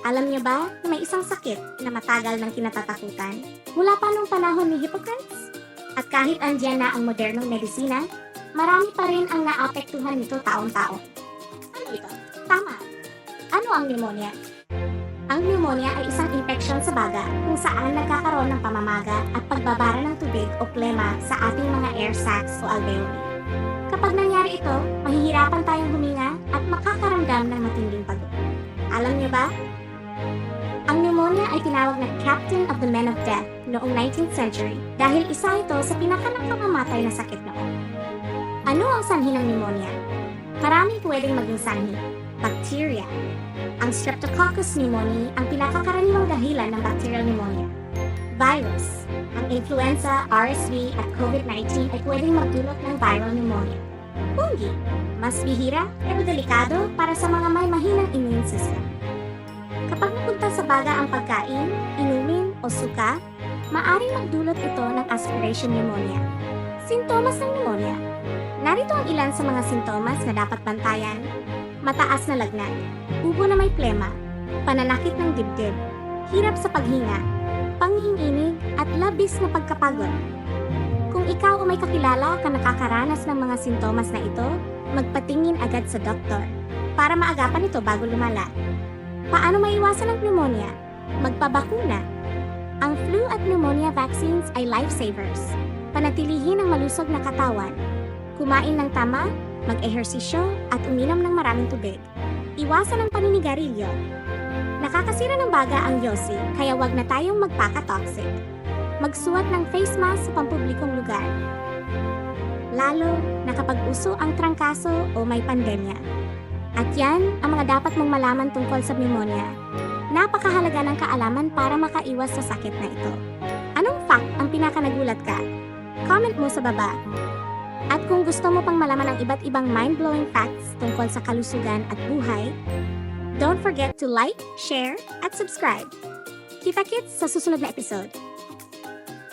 Alam niyo ba may isang sakit na matagal ng kinatatakutan mula pa nung panahon ni Hippocrates? At kahit andyan na ang modernong medisina, marami pa rin ang naapektuhan nito taon-taon. Ano ito? Tama. Ano ang pneumonia? Ang pneumonia ay isang infeksyon sa baga kung saan nagkakaroon ng pamamaga at pagbabara ng tubig o plema sa ating mga air sacs o alveoli. Kapag nangyari ito, mahihirapan tayong huminga at makakaramdam ng matinding pagod. Alam niyo ba? Pneumonia ay tinawag na Captain of the Men of Death noong 19th century dahil isa ito sa pinakanakamamatay na sakit noon. Ano ang sanhi ng pneumonia? Maraming pwedeng maging sanhi. Bacteria. Ang Streptococcus pneumoniae ang pinakakaraniwang dahilan ng bacterial pneumonia. Virus. Ang influenza, RSV at COVID-19 ay pwedeng magdulot ng viral pneumonia. Fungi. Mas bihira pero delikado para sa mga may mahinang immune system. Kapag napunta sa baga ang pagkain, inumin o suka, maaring magdulot ito ng aspiration pneumonia. Sintomas ng pneumonia. Narito ang ilan sa mga sintomas na dapat bantayan. Mataas na lagnat, ubo na may plema, pananakit ng dibdib, hirap sa paghinga, panginginig at labis na pagkapagod. Kung ikaw o may kakilala ka nakakaranas ng mga sintomas na ito, magpatingin agad sa doktor para maagapan ito bago lumala. Paano maiwasan ang pneumonia? Magpabakuna. Ang flu at pneumonia vaccines ay lifesavers. Panatilihin ang malusog na katawan. Kumain ng tama, mag-ehersisyo at uminom ng maraming tubig. Iwasan ang paninigarilyo. Nakakasira ng baga ang yosi, kaya wag na tayong magpaka-toxic. Magsuot ng face mask sa pampublikong lugar. Lalo na kapag uso ang trangkaso o may pandemya. At yan ang mga dapat mong malaman tungkol sa pneumonia. Napakahalaga ng kaalaman para makaiwas sa sakit na ito. Anong fact ang pinakanagulat ka? Comment mo sa baba. At kung gusto mo pang malaman ang iba't ibang mind-blowing facts tungkol sa kalusugan at buhay, don't forget to like, share, at subscribe. Kita kits sa susunod na episode.